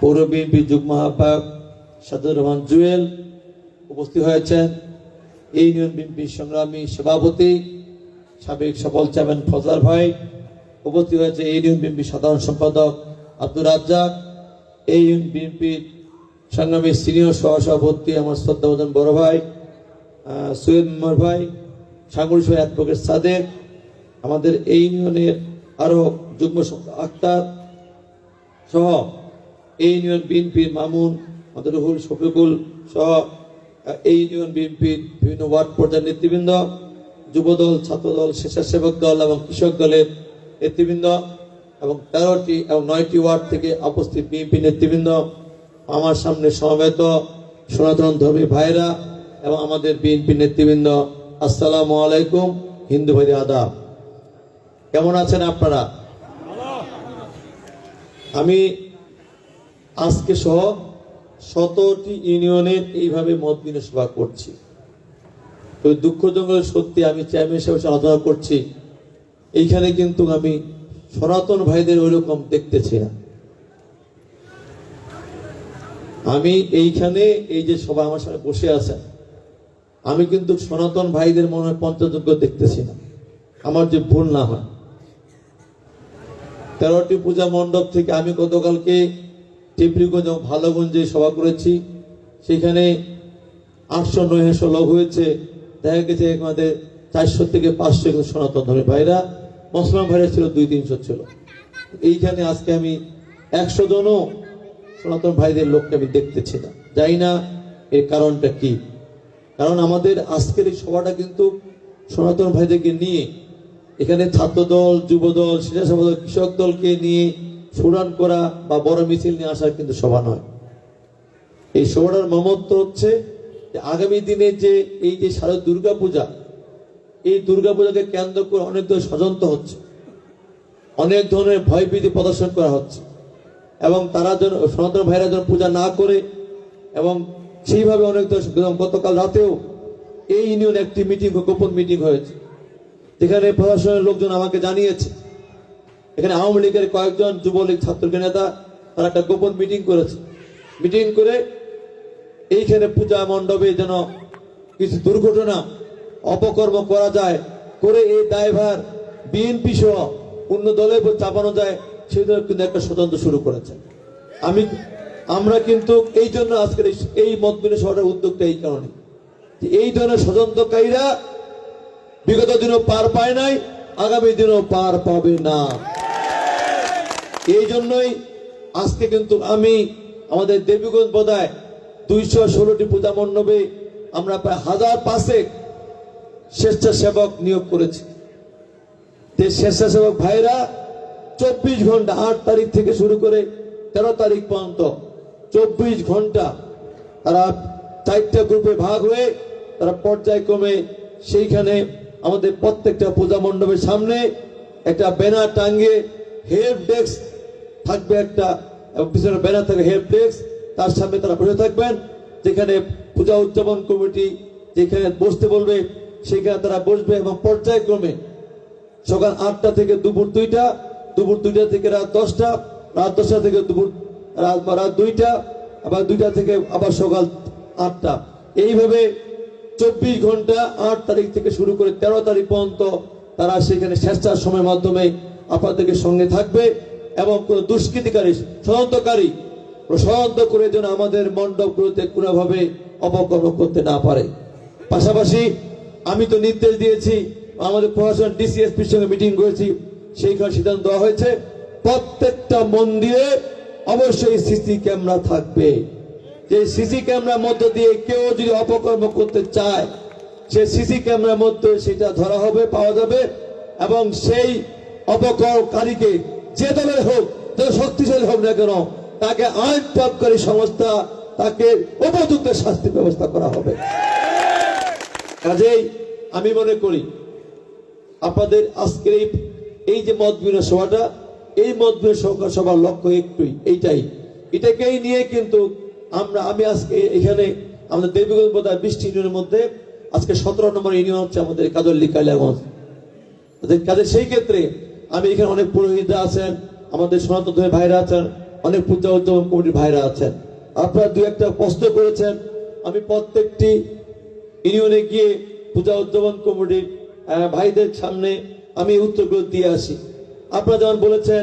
পৌর বিএনপি যুগ্ম আহ্বায়ক সাদুর রহমান জুয়েল উপস্থিত হয়েছেন। এই ইউনিয়ন বিএনপি সংগ্রামী সভাপতি সাবেক সফল চেয়ারম্যান ফজলার ভাই উপস্থিত হয়েছে। এই ইউনিয়ন বিএনপি সাধারণ সম্পাদক আব্দুর রাজ্জাক, এই ইউনিয়ন বিএনপির সংগ্রামী সিনিয়র সহসভাপতি আমার শ্রদ্ধাবদন বড় ভাই সৈয়দ মেম্বার ভাই সাগর সহ অ্যাডভোকেট সাদেক, আমাদের এই ইউনিয়নের আরও যুগ্ম আক্তার সহ এই ইউনিয়ন বিএনপির মামুন আমাদের রুহুল শফিকুল সহ এই ইউনিয়ন বিএনপির বিভিন্ন ওয়ার্ড পর্যায়ের নেতৃবৃন্দ, যুবদল, ছাত্রদল, স্বেচ্ছাসেবক দল এবং কৃষক দলের নেতৃবৃন্দ এবং তেরোটি এবং নয়টি ওয়ার্ড থেকে উপস্থিত বিএনপি নেতৃবৃন্দ, আমার সামনে সমবেত সনাতন ধর্মী ভাইরা এবং আমাদের বিএনপি নেতৃবৃন্দ, আসসালামু আলাইকুম, হিন্দু ভাই আদা কেমন আছেন আপনারা? আমি আজকে সহ শতটি ইউনিয়নের এইভাবে মত বিনিময় সভা করছি। তো দুঃখজনক সত্যি আমি চেয়ারম্যান হিসেবে আলোচনা করছি। এইখানে কিন্তু আমি সনাতন ভাইদের ওইরকম দেখতেছি না। আমি এইখানে এই যে সবাই আমার সামনে বসে আছেন, আমি কিন্তু সনাতন ভাইদের মনে হয় পঞ্চযোগ্য দেখতেছি না। আমার যে ভুল না হয়। তেরোটি পূজা মণ্ডপ থেকে আমি গতকালকে টিপরিগঞ্জ এবং ভালোগঞ্জে সভা করেছি। সেখানে আটশো নয়শো লোক হয়েছে। দেখা গেছে আমাদের চারশো থেকে পাঁচশো সনাতন ধর্মের ভাইরা। মুসলমান ভাইরা ছিল দুই তিনশো ছিল। এইখানে আজকে আমি একশো জনও সনাতন ভাইদের লোককে আমি দেখতেছি না। জানি না এর কারণটা কি। কারণ আমাদের আজকের এই সভাটা কিন্তু সনাতন ভাইদেরকে নিয়ে এখানে ছাত্র দল যুব দল কৃষক দলকে নিয়ে সুরান করা বা বড় মিছিল নিয়ে আসার কিন্তু সভা নয়। এই সভাটার মমত্ব হচ্ছে আগামী দিনে যে এই যে সারা দুর্গা পূজা এই দুর্গা পূজাকে কেন্দ্র করে অনেক ধরনের ষড়যন্ত্র হচ্ছে। অনেক ধরনের ভয়ভীতি প্রদর্শন করা হচ্ছে। এবং তারা যেন, সনাতন ভাইরা যেন পূজা না করে এবং সেইভাবে অনেক গতকাল রাতেও এই ইউনিয়ন একটি মিটিং গোপন মিটিং হয়েছে। যেখানে প্রশাসনের লোকজন আমাকে জানিয়েছে। এখানে আওয়ামী লীগের কয়েকজন যুবলীগ ছাত্রকে নেতা, তারা একটা গোপন মিটিং করেছে। মিটিং করে এইখানে পূজা মণ্ডপে যেন কিছু দুর্ঘটনা, অপকর্ম করা যায়, করে এই দায়ভার বিএনপি সহ অন্য দলের উপর চাপানো যায়, সেই কিন্তু একটা স্বতন্ত্র শুরু করেছে। আমি, আমরা কিন্তু এই জন্য আজকের এই- এই মত বিনিময় সভাটার উদ্যোগটা এই কারণে। এই ধরনের ষড়যন্ত্রকারীরা বিগত দিনও পার পায় নাই, আগামী দিনও পার পাবে না। এই জন্যই আজকে কিন্তু আমি আমাদের দেবীগঞ্জ বোধায় দুইশো ষোলোটি পূজা মণ্ডপে আমরা প্রায় হাজার পাঁচেক স্বেচ্ছাসেবক নিয়োগ করেছি। স্বেচ্ছাসেবক ভাইরা চব্বিশ ঘণ্টা আট তারিখ থেকে শুরু করে তেরো তারিখ পর্যন্ত চব্বিশ ঘণ্টা তারা চারটা গ্রুপে ভাগ হয়ে তারা পর্যায়ক্রমে সেইখানে আমাদের প্রত্যেকটা পূজা মণ্ডপের সামনে একটা ব্যানার টাঙ্গিয়ে হেল্প ডেস্ক থাকবে একটা পিছনে ব্যানার থাকবে হেল্প ডেস্ক তার সামনে তারা বসে থাকবেন। যেখানে পূজা উদযাপন কমিটি যেখানে বসতে বলবে, সেখানে তারা বসবে এবং পর্যায়ক্রমে সকাল আটটা থেকে দুপুর দুইটা দুপুর দুইটা থেকে রাত দশটা রাত দশটা থেকে দুপুর, রাত রাত দুইটা, আবার দুইটা থেকে আবার সকাল আটটা। এইভাবে চব্বিশ ঘণ্টা আট তারিখ থেকে শুরু করে তেরো তারিখ পর্যন্ত তারা সেখানে স্বেচ্ছার সময়ের মাধ্যমে আপনাদেরকে সঙ্গে থাকবে এবং কোন দুষ্কৃতিকারী ষড়যন্ত্রকারী ষড়যন্ত্র করে যেন আমাদের মণ্ডপগুলোতে কোনোভাবে অপকর্ম করতে না পারে। পাশাপাশি আমি তো নির্দেশ দিয়েছি, আমাদের প্রশাসন ডিসিএসপির সঙ্গে মিটিং করেছি, সেইখানে সিদ্ধান্ত দেওয়া হয়েছে, প্রত্যেকটা মন্দিরে অবশ্যই সিসি ক্যামেরা থাকবে। যে সিসি ক্যামেরার মধ্য দিয়ে কেউ যদি অপকর্ম করতে চায়, সে সিসি ক্যামেরার মধ্যে সেটা ধরা হবে, পাওয়া যাবে, এবং সেই অপকরকারীকে যে দলের হোক, যত শক্তিশালী হোক না কেন, তাকে আইন প্রয়োগকারী সংস্থা, তাকে উপযুক্ত শাস্তির ব্যবস্থা করা হবে। কাজেই আমি মনে করি, আপনাদের আজকের এই যে মত সভাটা, এই মত বিনিময় সভার লক্ষ্য একটুই, এইটাই। এটাকেই নিয়ে কিন্তু আমরা, আমি আজকে এখানে আমাদের দেবীগঞ্জ বোধ হয় বৃষ্টি ইউনিয়নের মধ্যে আজকে সতেরো নম্বর ইউনিয়ন হচ্ছে আমাদের কাজল্লি কালিয়াগঞ্জ কাজে সেই ক্ষেত্রে আমি এখানে অনেক পুরোহিতরা আছেন, আমাদের সনাতন ধর্মের ভাইরা আছেন, অনেক পূজা উদ্যম কমিটির ভাইরা আছেন। আপনারা দু একটা প্রশ্ন করেছেন, আমি প্রত্যেকটি ইউনিয়নে গিয়ে পূজা উদ্যাপন কমিটির ভাইদের সামনে আমি উত্তরগুলো দিয়ে আসি। আপনারা যেমন বলেছেন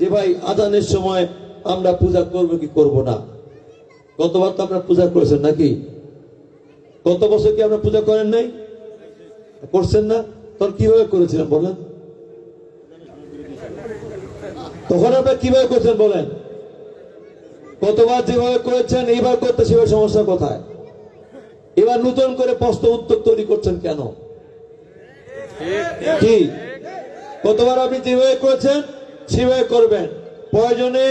যে ভাই, আজানের সময় আমরা পূজা করব কি করব না। গতবার তো আপনারা পূজা করেছেন নাকি? গত বছর কি আপনারা পূজা করেন নাই? করছেন না? তখন কীভাবে করেছিলেন বলেন? তখন আপনারা কীভাবে করছেন বলেন? গতবার যেভাবে করেছেন, এইবার করতে সেভাবে সমস্যা কোথায়? এবার নতুন করে প্রশ্ন উত্তর তৈরি করছেন কেন? কি? গতবার আপনি যেভাবে করেছেন, সেভাবে করবেন। প্রয়োজনে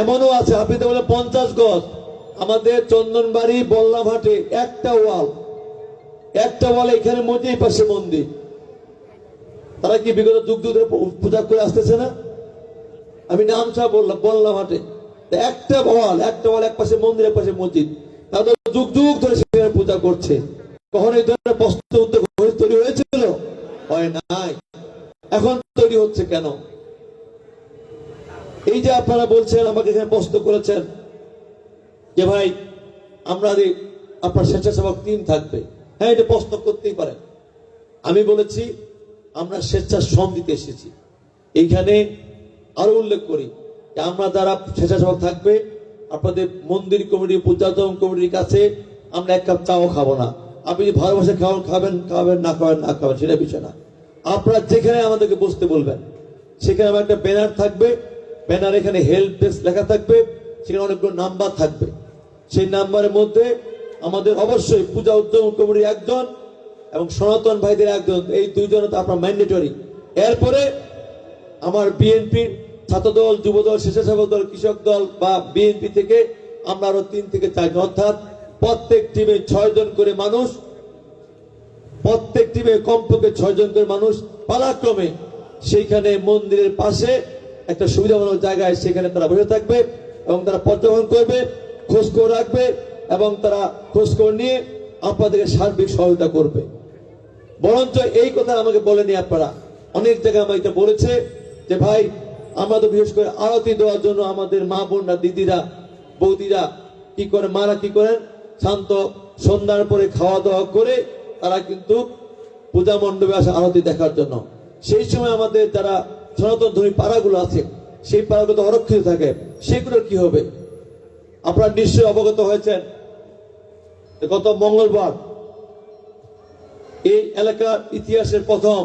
এমনও আছে, আপনি তো বলে পঞ্চাশ গজ। আমাদের চন্দনবাড়ি, বল্লাভাটে একটা ওয়াল। একটা ওয়াল এখানে মধ্যে এই পাশে মন্দির। তারা কি বিগত যুগ যুগ ধরে পূজা করে আসতেছে না? আমি নাম ছাড়া বললাম বললাম হাটে একটা বল একটা বল এক পাশে মন্দির, এক পাশে মসজিদ। তাদের যুগ যুগ ধরে সেখানে পূজা করছে। কখন এই ধরনের উত্তর হয়ে- তৈরি হয়েছিল? হয় নাই। এখন তৈরি হচ্ছে কেন? এই যে আপনারা বলছেন, আমাকে এখানে প্রশ্ন করেছেন যে ভাই আমরা আপনার স্বেচ্ছাসেবক টিম থাকবে। হ্যাঁ এটা প্রশ্ন করতেই পারেন। আমি বলেছি, আমরা স্বেচ্ছাশ্রম দিতে এসেছি। এইখানে আরও উল্লেখ করি যে, আমরা যারা স্বেচ্ছাসেবক থাকবে, আপনাদের মন্দির কমিটি, পূজাতম কমিটির কাছে আমরা এক কাপ চাও খাব না। আপনি যদি ভালোবাসে খাওয়া খাবেন খাবেন, না খাবেন না খাবেন, সেটা বিষয় না। আপনারা যেখানে আমাদেরকে বসতে বলবেন, সেখানে আমার একটা ব্যানার থাকবে। ব্যানার এখানে হেল্প ডেস্ক লেখা থাকবে, সেখানে অনেকগুলো নাম্বার থাকবে। সেই নাম্বারের মধ্যে আমাদের অবশ্যই পূজা উদ্যম কমিটির একজন এবং সনাতন ভাইদের একজন, এই দুইজন তো আপনার ম্যান্ডেটরি এরপরে আমার বিএনপির ছাত্রদল, যুবদল, স্বেচ্ছাসেবক দল, কৃষক দল বা বিএনপি থেকে আমরা আরও তিন থেকে চারজন, অর্থাৎ প্রত্যেক টিমে ছয় জন করে মানুষ, প্রত্যেক টিমে কমপক্ষে ছয় জন করে মানুষ পালাক্রমে সেইখানে মন্দিরের পাশে একটা সুবিধাজনক জায়গায় সেখানে তারা বসে থাকবে এবং তারা পর্যবেক্ষণ করবে। খোঁজ খবর রাখবে এবং তারা খোঁজ খবর নিয়ে আপনাদেরকে সার্বিক সহায়তা করবে। বরঞ্চ এই কথা আমাকে বলেনি আপনারা। অনেক জায়গায় আমাকে বলেছে যে, ভাই, আমরা তো বিশেষ করে আরতি দেওয়ার জন্য আমাদের মা বোনরা, দিদিরা, বৌদিরা কি করে, মারা কি করেন? শান্ত সন্ধ্যার পরে খাওয়া দাওয়া করে তারা কিন্তু পূজা মণ্ডপে আসে আরতি দেখার জন্য। সেই সময় আমাদের যারা সনাতন ধর্মী পাড়াগুলো আছে, সেই পাড়াগুলো অরক্ষিত থাকে। সেগুলোর কি হবে? আপনারা নিশ্চয়ই অবগত হয়েছেন গত মঙ্গলবার এই এলাকার ইতিহাসের প্রথম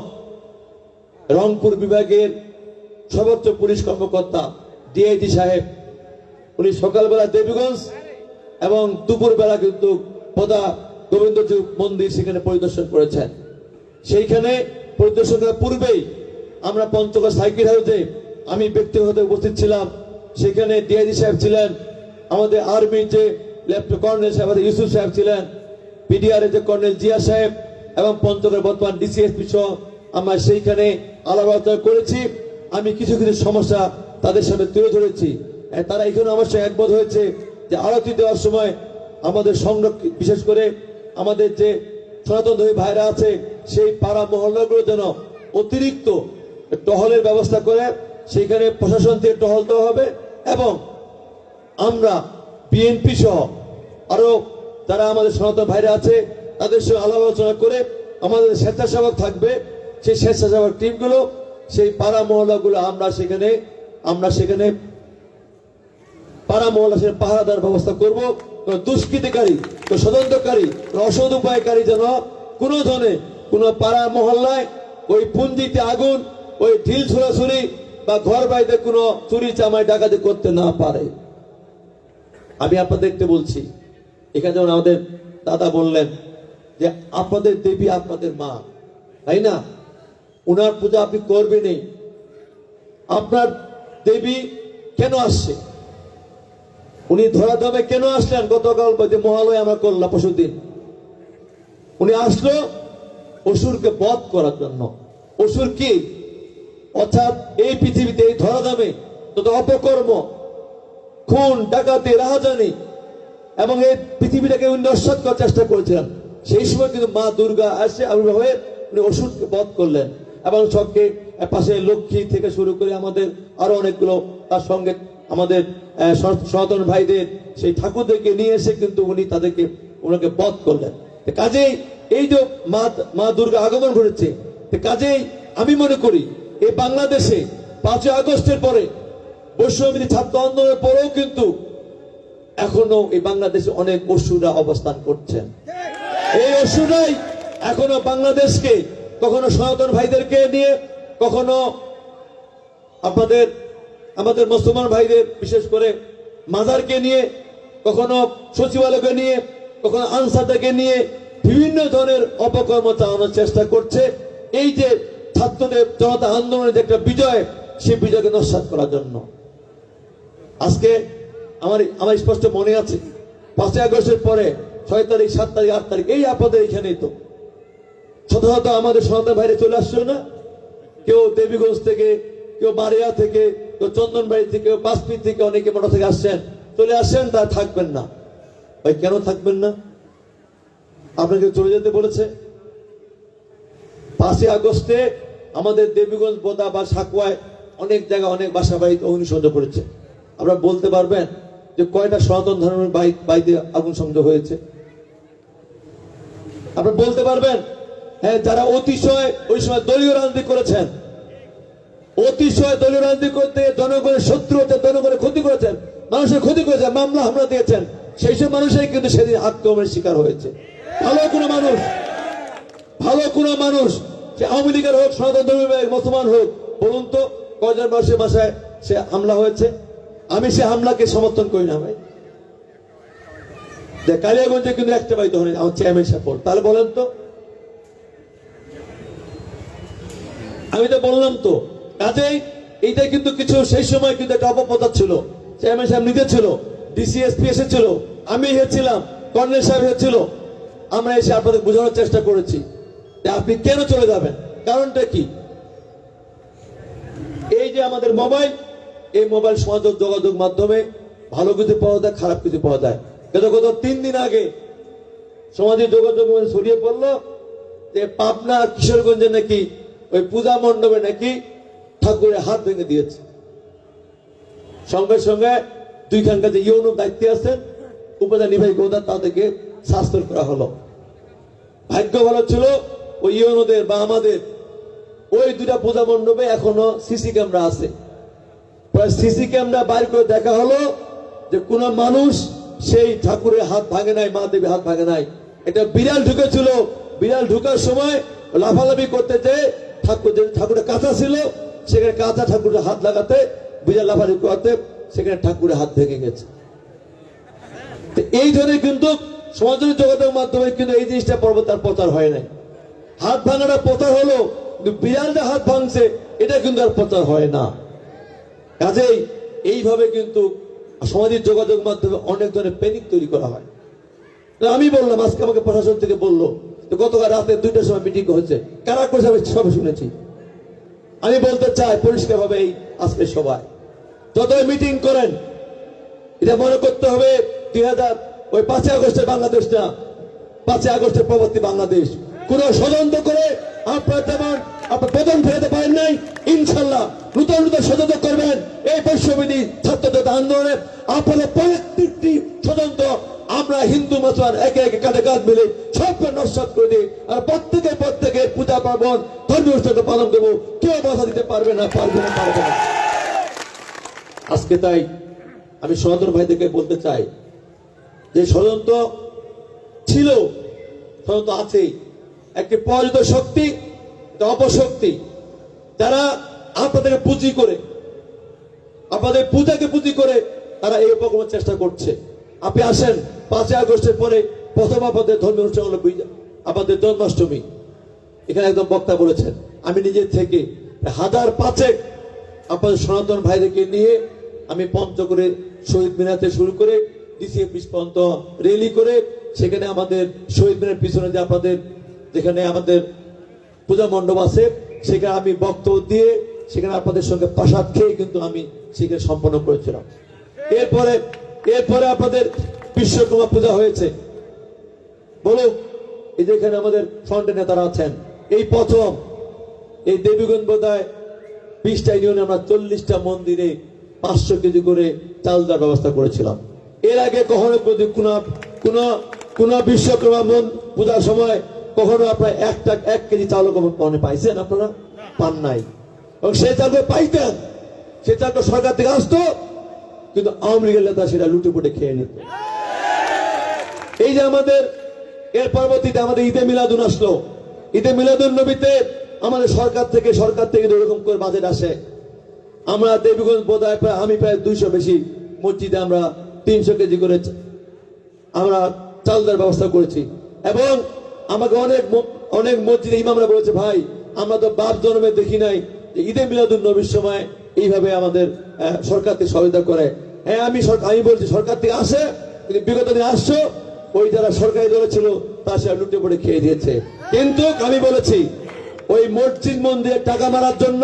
রংপুর বিভাগের সর্বোচ্চ পুলিশ কর্মকর্তা ডিআইজি সাহেব, উনি সকালবেলা দেবীগঞ্জ এবং দুপুরবেলা কিন্তু পদা গোবিন্দজি মন্দির সেখানে পরিদর্শন করেছেন। সেইখানে পরিদর্শন করার পূর্বেই আমরা পঞ্চগড় সাইকেল হাউসে আমি ব্যক্তিগত উপস্থিত ছিলাম। সেখানে ডিআইজি সাহেব ছিলেন আমাদের আর্মির যে লেফটেন্যান্ট কর্নেল সাহেব ইউসুফ সাহেব ছিলেন, পিডিআর যে কর্নেল জিয়া সাহেব এবং পঞ্চগড়ের বর্তমান ডিসিএসপি সহ আমরা সেইখানে আলাপ আলোচনা করেছি। আমি কিছু কিছু সমস্যা তাদের সামনে তুলে ধরেছি। তারা এখানে আমার সঙ্গে একমত হয়েছে যে আরতি দেওয়ার সময় আমাদের সংরক্ষিত বিশেষ করে আমাদের যে সনাতন ধর্মী ভাইরা আছে, সেই পাড়া মহল্লাগুলো যেন অতিরিক্ত টহলের ব্যবস্থা করে সেইখানে প্রশাসন থেকে টহল দেওয়া হবে এবং আমরা বিএনপি সহ আরও যারা আমাদের সনাতন ভাইরা আছে, তাদের সঙ্গে আলোচনা করে আমাদের স্বেচ্ছাসেবক থাকবে। সেই স্বেচ্ছাসেবক টিমগুলো, সেই পাড়া মহল্লাগুলো আমরা সেখানে আমরা সেখানে পাড়া মহল্লা সেখানে পাহারাদার ব্যবস্থা করব। দুষ্কৃতিকারী ষড়যন্ত্রকারী কোনো উপায়কারী যেন কোনো ধরনের কোনো পাড়া মহল্লায় ওই পুঞ্জিতে আগুন, ওই ঢিল ছুড়াছুরি বা ঘর বাড়িতে কোনো চুরি চামাই ডাকাতি করতে না পারে। আমি আপনাদেরকে বলছি, এখানে যেমন আমাদের দাদা বললেন যে, আপনাদের দেবী আপনাদের মা। তাই না? উনার পূজা আপনি করবেনই। আপনার দেবী কেন আসছে? উনি ধরা ধরাধামে কেন আসলেন? গতকাল যে মহালয় আমরা করলাম পশুদিন উনি আসলো অসুরকে বধ করার জন্য। অসুর কি? অর্থাৎ এই পৃথিবীতে এই ধরা ধরাধামে তত অপকর্ম খুন, ডাকাতি, রাহাজানি এবং এই পৃথিবীটাকে উনি নস্বাত করার চেষ্টা করেছিলেন। সেই সময় কিন্তু মা দুর্গা আসে আবির্ভাব হয়ে উনি অসুরকে বধ করলেন এবং সবকে পাশে লক্ষ্মী থেকে শুরু করে আমাদের আরও অনেকগুলো তার সঙ্গে আমাদের সনাতন ভাইদের সেই ঠাকুরদেরকে নিয়ে এসে কিন্তু উনি তাদেরকে, ওনাকে বধ করলেন। কাজেই এই যে মা মা দুর্গা আগমন ঘটেছে কাজেই আমি মনে করি, এই বাংলাদেশে পাঁচই আগস্টের পরে বৈষ্ণবী ছাত্র আন্দোলনের পরেও কিন্তু এখনও এই বাংলাদেশে অনেক অসুরা অবস্থান করছেন। এই অসুরাই এখনও বাংলাদেশকে, কখনো সনাতন ভাইদেরকে নিয়ে, কখনো আপনাদের আমাদের মুসলমান ভাইদের, বিশেষ করে মাদারকে নিয়ে, কখনো সচিবালয়কে নিয়ে, কখনো আনসারদেরকে নিয়ে বিভিন্ন ধরনের অপকর্ম চালানোর চেষ্টা করছে। এই যে ছাত্রদের জনতা আন্দোলনের যে একটা বিজয়, সেই বিজয়কে নস্বাত করার জন্য। আজকে আমার আমার স্পষ্ট মনে আছে, পাঁচই আগস্টের পরে ছয় তারিখ, সাত তারিখ, আট তারিখ, এই আপনাদের এখানেই তো। শত শত আমাদের সনাতন বাইরে চলে আসছিল না? কেউ দেবীগঞ্জ থেকে, কেউ বারিয়া থেকে, কেউ চন্দনবাড়ি থেকে, কেউ বাসপি থেকে অনেকে মোটর থেকে আসছেন। চলে আসছেন, তা থাকবেন না। ভাই, কেন থাকবেন না? আপনাকে চলে যেতে বলেছে? পাঁচই আগস্টে আমাদের দেবীগঞ্জ, বোদা বা সাকুয়ায় অনেক জায়গায় অনেক বাসা বাড়িতে অগ্নিসংযোগ করেছে। আপনারা বলতে পারবেন যে কয়টা সনাতন ধর্মের বাড়িতে আগুন সংযোগ হয়েছে? আপনারা বলতে পারবেন হ্যাঁ যারা অতিশয় ওই সময় দলীয় রাজনীতি করেছেন, অতিশয় দলীয় রাজনীতি করতে জনগণের শত্রু হতে জনগণের ক্ষতি করেছেন, মানুষের ক্ষতি করেছেন, মামলা হামলা দিয়েছেন, সেই সব মানুষই কিন্তু সেদিন আক্রমণের শিকার হয়েছে। ভালো কোনো মানুষ, ভালো কোনো মানুষ, সে আওয়ামী লীগের হোক, সনাতন ধর্মী মুসলমান হোক, বলুন তো কয়জন মানুষের বাসায় সে হামলা হয়েছে? আমি সে হামলাকে সমর্থন করি না, ভাই। কালিয়াগঞ্জে কিন্তু একটা বাড়িতে হয়নি আমার চেয়ারম্যান সাহেব তাহলে বলেন তো। আমি তো বললাম তো, কাজেই এইটা কিন্তু কিছু, সেই সময় কিন্তু একটা অপপ্রচার ছিল। চেয়ারম্যান সাহেব নিজে ছিল, ডিসিএসপি এসেছিল, আমি এসেছিলাম কর্নেল সাহেব এসেছিল আমরা এসে আপনাদের বোঝানোর চেষ্টা করেছি যে আপনি কেন চলে যাবেন। কারণটা কি? এই যে আমাদের মোবাইল এই মোবাইল সমাজ যোগাযোগ মাধ্যমে ভালো কিছু পাওয়া যায়, খারাপ কিছু পাওয়া যায়। গত গত তিন দিন আগে সমাজের যোগাযোগ ছড়িয়ে পড়ল যে পাবনা কিশোরগঞ্জে নাকি ওই পূজা মণ্ডপে নাকি ঠাকুরের হাত ভেঙে দিয়েছে। সঙ্গে সঙ্গে দুইখানকার যে ইউনো দায়িত্বে আছেন, উপজেলা নির্বাহী গোদা তাদেরকে শাস্ত্র করা হলো। ভাগ্য ভালো ছিল, ওই ইউনোদের বা আমাদের ওই দুটা পূজা মণ্ডপে এখনও সিসি ক্যামেরা আছে। সিসি ক্যামেরা বাইর করে দেখা হলো যে কোন মানুষ সেই ঠাকুরের হাত ভাঙে নাই, মা দেবী হাত ভাঙে নাই। এটা বিড়াল ঢুকেছিল। বিড়াল ঢুকার সময় লাফালাফি করতে যে ঠাকুর যে ঠাকুরের কাঁচা ছিল, সেখানে কাঁচা ঠাকুরের হাত লাগাতে, বিড়াল লাফালাফি করতে সেখানে ঠাকুরের হাত ভেঙে গেছে। এই ধরনের কিন্তু সমাজের জগতের মাধ্যমে কিন্তু এই জিনিসটা পর্বতার প্রচার হয় নাই। হাত ভাঙাটা প্রচার হলো, কিন্তু বিড়ালটা হাত ভাঙছে, এটা কিন্তু আর প্রচার হয় না। কাজেই এইভাবে কিন্তু সামাজিক যোগাযোগ মাধ্যমে অনেক ধরনের প্যানিক তৈরি করা হয়। আমি বললাম, আজকে আমাকে প্রশাসন থেকে বলল গতকাল রাতে দুইটার সময় মিটিং হয়েছে। কারা করেছে আমি সব শুনেছি। আমি বলতে চাই পরিষ্কার ভাবে এই আজকে সবাই, যতই মিটিং করেন, এটা মনে করতে হবে দুই হাজার, ওই পাঁচই আগস্টের বাংলাদেশ না, পাঁচই আগস্টের প্রবর্তী বাংলাদেশ। কোন ষড়যন্ত্র করে আপনার তেমন আপনার বেতন ফেরাতে পারেন নাই, ইনশাল্লাহ নূতন নূতন ষড়যন্ত্র করবেন। এই বৈশ্যবিধি ছাত্রদের আন্দোলনে আপনাদের প্রত্যেকটি স্বতন্ত্র আমরা হিন্দু, মুসলমান একে একে কাঁধে কাঁধ মিলে সবকে নস্বাত করে দিই। আর প্রত্যেকের প্রত্যেকের পূজা পার্বণ, ধর্মীয় অনুষ্ঠান পালন করব। কেউ বাধা দিতে পারবে না পারবে না পারবে না। আজকে তাই আমি সনাতন ভাইদেরকে বলতে চাই, যে ষড়যন্ত্র ছিল, ষড়যন্ত্র আছেই। একটি পরাজিত শক্তি একটা অপশক্তি, যারা আপনাদেরকে পুঁজি করে, আপনাদের পূজাকে পুঁজি করে তারা এই উপক্রমের চেষ্টা করছে। আপনি আসেন, পাঁচই আগস্টের পরে প্রথম আপনাদের ধর্মীয় অনুষ্ঠান হলো আপনাদের জন্মাষ্টমী। এখানে একদম বক্তা বলেছেন, আমি নিজে থেকে হাজার পাঁচেক আপনাদের সনাতন ভাইদেরকে নিয়ে আমি পঞ্চগড়ে শহীদ মিনারতে শুরু করে ডিসি অফিস পর্যন্ত রেলি করে, সেখানে আমাদের শহীদ মিনার পিছনে যে আপনাদের, যেখানে আমাদের পূজা মণ্ডপ আছে, সেখানে আমি বক্তব্য দিয়ে সেখানে আপনাদের সঙ্গে প্রসাদ খেয়ে কিন্তু আমি সেখানে সম্পন্ন করেছিলাম। এরপরে এরপরে আপনাদের বিশ্বকর্মা পূজা হয়েছে। বলুন, এই যে এখানে আমাদের ফ্রন্টে নেতারা আছেন, এই প্রথম, এই দেবীগঞ্জ বোধহয় বিশটা ইউনিয়নে আমরা চল্লিশটা মন্দিরে পাঁচশো কেজি করে চাল দেওয়ার ব্যবস্থা করেছিলাম। এর আগে কখনো যদি কোনো বিশ্বকর্মা পূজার সময় কখনো আপনার একটা এক কেজি চাউল কখনো পাইছেন আপনারা? পান নাই। এবং সেই চালটা পাইতেন। সে চালটা সরকার থেকে আসতো। কিন্তু আওয়ামী লীগের নেতা সেটা লুটে পুটে খেয়ে নিত। এই যে আমাদের, এর পরবর্তীতে আমাদের ঈদে মিলাদুন আসলো। ঈদে মিলাদুন নবীতে আমাদের সরকার থেকে সরকার থেকে এরকম করে বাজেট আসে। আমরা দেবীগঞ্জ বোধহয় প্রায়, আমি প্রায় দুইশো বেশি মসজিদে আমরা তিনশো কেজি করে আমরা চাল দেওয়ার ব্যবস্থা করেছি। এবং আমাকে অনেক অনেক মসজিদে ইমামরা বলেছে, ভাই, আমরা তো বাপ জন্মে দেখি নাই ঈদে মিলাদুন নবীর সময় এইভাবে আমাদের সরকার থেকে সহায়তা করে। হ্যাঁ আমি আমি বলছি, সরকার থেকে আসে বিগত দিনে আসছো, ওই যারা সরকারি দলে ছিল, তার সে লুটে পড়ে খেয়ে দিয়েছে। কিন্তু আমি বলেছি, ওই মসজিদ মন্দিরে টাকা মারার জন্য,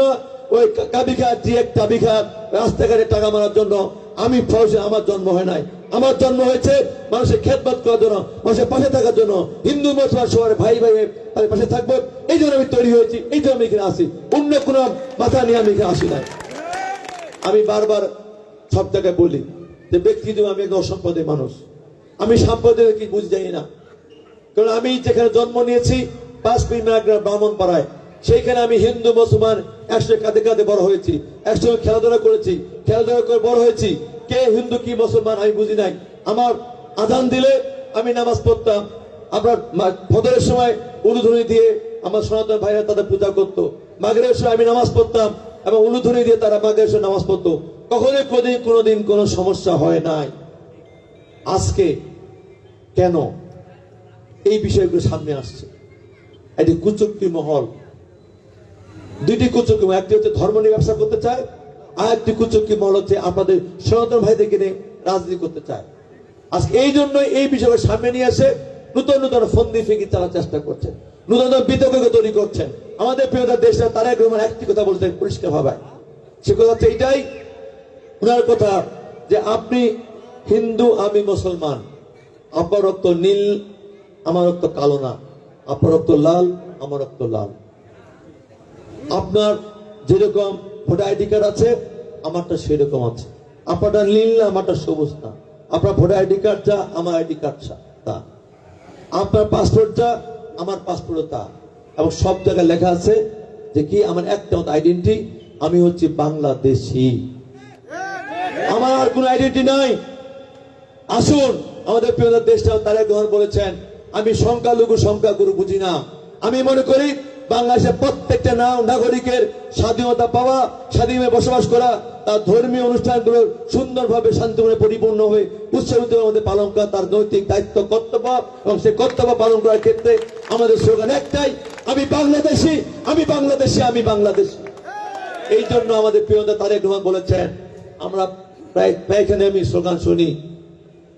ওই কাবিঘাট জিএক কাবিঘাট রাস্তাঘাটে টাকা মারার জন্য, আমি ফৌজে আমার জন্ম হয় নাই। আমার জন্ম হয়েছে, মানুষের খেদবাদ করার জন্য, মানুষের পাশে থাকার জন্য। হিন্দু, মুসলমান সবার ভাই ভাই তাদের পাশে থাকব। এই জন্য আমি তৈরি হয়েছি, এই জন্য আমি এখানে আসি। অন্য কোনো মাথা নিয়ে আমি এখানে আসি নাই। আমি বারবার সব জায়গায় বলি যে, ব্যক্তি আমি একজন অসম্পদের মানুষ। আমি সম্পদের কি বুঝ যাই না। কারণ আমি যেখানে জন্ম নিয়েছি পাঁচ মিনিট ব্রাহ্মণ পাড়ায় সেইখানে আমি হিন্দু, মুসলমান একসাথে কাঁধে কাঁধে বড় হয়েছি, একসঙ্গে খেলাধুলা করেছি, খেলাধুলা করে বড় হয়েছি। কে হিন্দু কি মুসলমান আমি বুঝি নাই। আমার আজান দিলে আমি নামাজ পড়তাম। আপনার মা- ফজরের সময় উলুধ্বনি দিয়ে আমার সনাতন ভাইরা তাদের পূজা করতো। মাগরের সময় আমি নামাজ পড়তাম এবং উলুধ্বনি দিয়ে তারা মাগরের সময় নামাজ পড়তো। কখনোই কোনোদিন কোনোদিন কোনো সমস্যা হয় নাই। আজকে কেন এই বিষয়গুলো সামনে আসছে? একটি কুচক্রি মহল। দুইটি মহল, একটি হচ্ছে ধর্ম নিয়ে ব্যবসা করতে চায় আর একটি কুচক্রি মহল হচ্ছে আপনাদের সনাতন ভাইদেরকে নিয়ে রাজনীতি করতে চায়। আজকে এই জন্য এই বিষয়কে সামনে নিয়ে এসে নূতন নূতন ফন্দি ফিকি চালার চেষ্টা করছেন। নূতন বিতর্ক তৈরি করছেন। আমাদের প্রিয়তা দেশটা তারা রহমান একটি কথা বলতে পরিষ্কার ভাবে সে কথা হচ্ছে এইটাই ওনার কথা যে আপনি হিন্দু, আমি মুসলমান। আপনার রক্ত নীল, আমার রক্ত কালো না। আপনার রক্ত লাল, আমার রক্ত লাল। আপনার যেরকম ভোটার আইডি কার্ড আছে, আমারটা সেরকম আছে। আপনারটা নীল না, আমারটা সবুজ না? আপনার ভোটার আইডি কার্ড যা আমার আইডি কার্ড তা। আপনার পাসপোর্ট যা আমার পাসপোর্ট তা। এবং সব জায়গায় লেখা আছে যে কি, আমার একটা আইডেন্টি, আমি হচ্ছি বাংলাদেশি। আমার আর কোনো আইডেন্টি নাই। আসুন, আমাদের প্রিয় দেশটা তারেক রহমান বলেছেন, আমি সংখ্যালঘু, সংখ্যাগুরু বুঝি না। আমি মনে করি বাংলাদেশের প্রত্যেকটা নাগরিকের স্বাধীনতা পাওয়া, স্বাধীনভাবে বসবাস করা, তার ধর্মীয় অনুষ্ঠানগুলো সুন্দরভাবে শান্তিময় পরিপূর্ণ হয়ে উৎসাহিত আমাদের পালন করা, তার নৈতিক দায়িত্ব, কর্তব্য এবং সেই কর্তব্য পালন করার ক্ষেত্রে আমাদের স্লোগান একটাই, আমি বাংলাদেশি আমি বাংলাদেশি আমি বাংলাদেশি। এই জন্য আমাদের প্রিয়তা তারেক রহমান বলেছেন, আমরা প্রায় প্রায়খানে আমি স্লোগান শুনি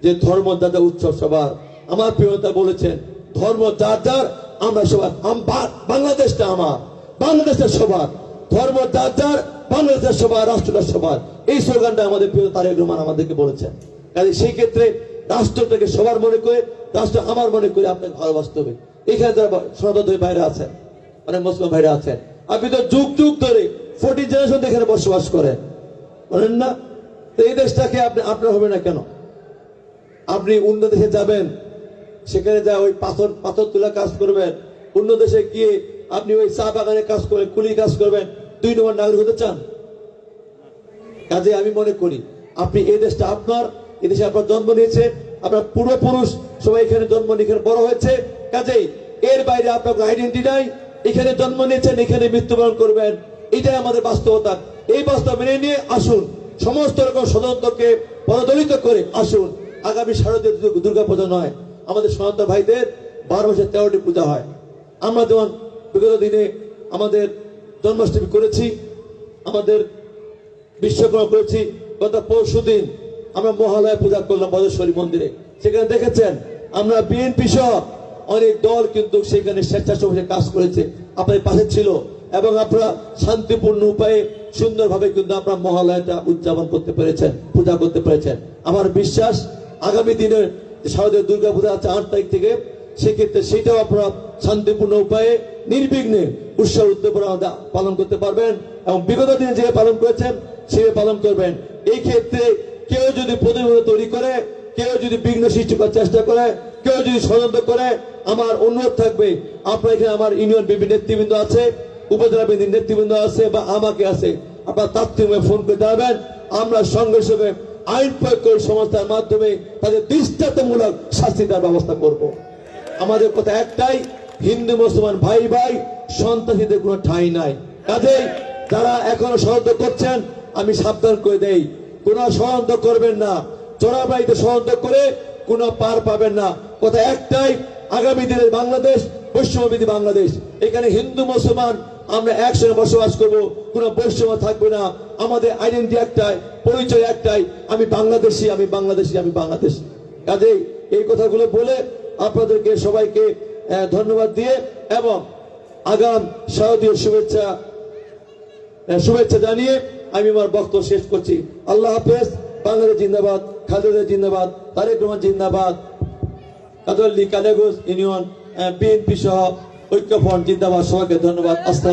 যে ধর্ম যাদের উৎসব সবার। আমার প্রিয়তা বলেছেন, ধর্ম যার যার আমরা সবার বাংলাদেশটা আমার, বাংলাদেশের সবার, ধর্ম যার বাংলাদেশের সবার রাষ্ট্রটা সবার। এই স্লোগানটা আমাদের প্রিয় তারেক রহমান আমাদেরকে বলেছেন। কাজে সেই ক্ষেত্রে রাষ্ট্রটাকে সবার মনে করে, রাষ্ট্র আমার মনে করে আপনাকে ভালোবাসতে হবে। এখানে যারা সনাতন ভাইরা আছেন, অনেক মুসলিম ভাইরা আছেন, আপনি তো যুগ যুগ ধরে ফোর্টি জেনারেশন এখানে বসবাস করেন। বলেন না? এই দেশটাকে আপনি, আপনার হবে না কেন? আপনি অন্য দেশে যাবেন সেখানে যা ওই পাথর পাথর তোলা কাজ করবেন। অন্য দেশে গিয়ে আপনি ওই চা বাগানে কাজ করবেন কুলি কাজ করবেন। দুই নম্বর নাগরিক হতে চান? কাজে আমি মনে করি, আপনি এই দেশটা আপনার, এই দেশে আপনার জন্ম নিয়েছে, আপনার পূর্বপুরুষ সবাই এখানে জন্ম নিয়ে এখানে বড় হয়েছে। কাজেই এর বাইরে আপনার আইডেন্টি নাই, এখানে জন্ম নিয়েছেন, এখানে মৃত্যুবরণ করবেন। এটাই আমাদের বাস্তবতা। এই বাস্তব মেনে নিয়ে আসুন। সমস্ত রকম স্বতন্ত্রকে পদদলিত করে আসুন। আগামী শারদীয় দুর্গাপূজা নয়। আমাদের সনাতন ভাইদের বারো মাসে তেরোটি পূজা হয়। আমরা যেমন বিগত দিনে আমাদের জন্মাষ্টমী করেছি, আমাদের বিশ্বকর্মা করেছি, গত পরশু দিন আমরা মহালয়া পূজা করলাম বজেশ্বরী মন্দিরে। সেখানে দেখেছেন, আমরা বিএনপি সহ অনেক দল কিন্তু সেখানে স্বেচ্ছাসেবী কাজ করেছে, আপনাদের পাশে ছিল। এবং আপনারা শান্তিপূর্ণ উপায়ে সুন্দরভাবে কিন্তু আপনারা মহালয়াটা উদযাপন করতে পেরেছেন, পূজা করতে পেরেছেন। আমার বিশ্বাস, আগামী দিনে যে শারদীয় দুর্গা পূজা আছে আট তারিখ থেকে, সেক্ষেত্রে সেটাও আপনারা শান্তিপূর্ণ উপায়ে নির্বিঘ্নে উৎসব উদ্দীপনা পালন করতে পারবেন এবং বিগত দিনে যে পালন করেছেন, সে পালন করবেন। এই ক্ষেত্রে কেউ যদি প্রতিবন্ধ তৈরি করে, কেউ যদি বিঘ্ন সৃষ্টি করার চেষ্টা করে, কেউ যদি ষড়যন্ত্র করে, আমার অনুরোধ থাকবে, আপনার এখানে আমার ইউনিয়ন বিভিন্ন নেতৃবৃন্দ আছে, উপজেলা বিন্দু নেতৃবৃন্দ আছে বা আমাকে আছে, আপনার তাৎক্ষণিক ফোন করে জানাবেন, আমরা সঙ্গে সঙ্গে আইন প্রয়োগ সংস্থার মাধ্যমে তাদের দৃষ্টান্তমূলক শাস্তি দেওয়ার ব্যবস্থা করব। আমাদের কথা একটাই, হিন্দু, মুসলমান ভাই ভাই, সন্ত্রাসীদের কোনো ঠাঁই নাই। কাজেই যারা এখনও ষড়যন্ত্র করছেন, আমি সাবধান করে দেই। কোন ষড়যন্ত্র করবেন না। চোরাবাড়িতে ষড়যন্ত্র করে কোনো পার পাবেন না। কথা একটাই, আগামী দিনের বাংলাদেশ, বৈষম্যবিধি বাংলাদেশ। এখানে হিন্দু, মুসলমান আমরা একসঙ্গে বসবাস করব, কোনো বৈষম্য থাকবে না। আমাদের আইডেন্টি একটাই, পরিচয় একটাই, আমি বাংলাদেশি আমি বাংলাদেশি, আমি বাংলাদেশ। কাজেই এই কথাগুলো বলে আপনাদেরকে সবাইকে ধন্যবাদ দিয়ে এবং আগাম শারদীয় শুভেচ্ছা শুভেচ্ছা জানিয়ে আমি আমার বক্তব্য শেষ করছি। আল্লাহ হাফেজ, বাংলাদেশ জিন্দাবাদ, খালেদা জিন্দাবাদ, তারেক রহমান জিন্দাবাদ কাদল্লি কালেগুস ইউনিয়ন বিএনপি সহ ঐক্যফ্রন্ট জিন্দাবাদ, সবাইকে ধন্যবাদ। আসসালাম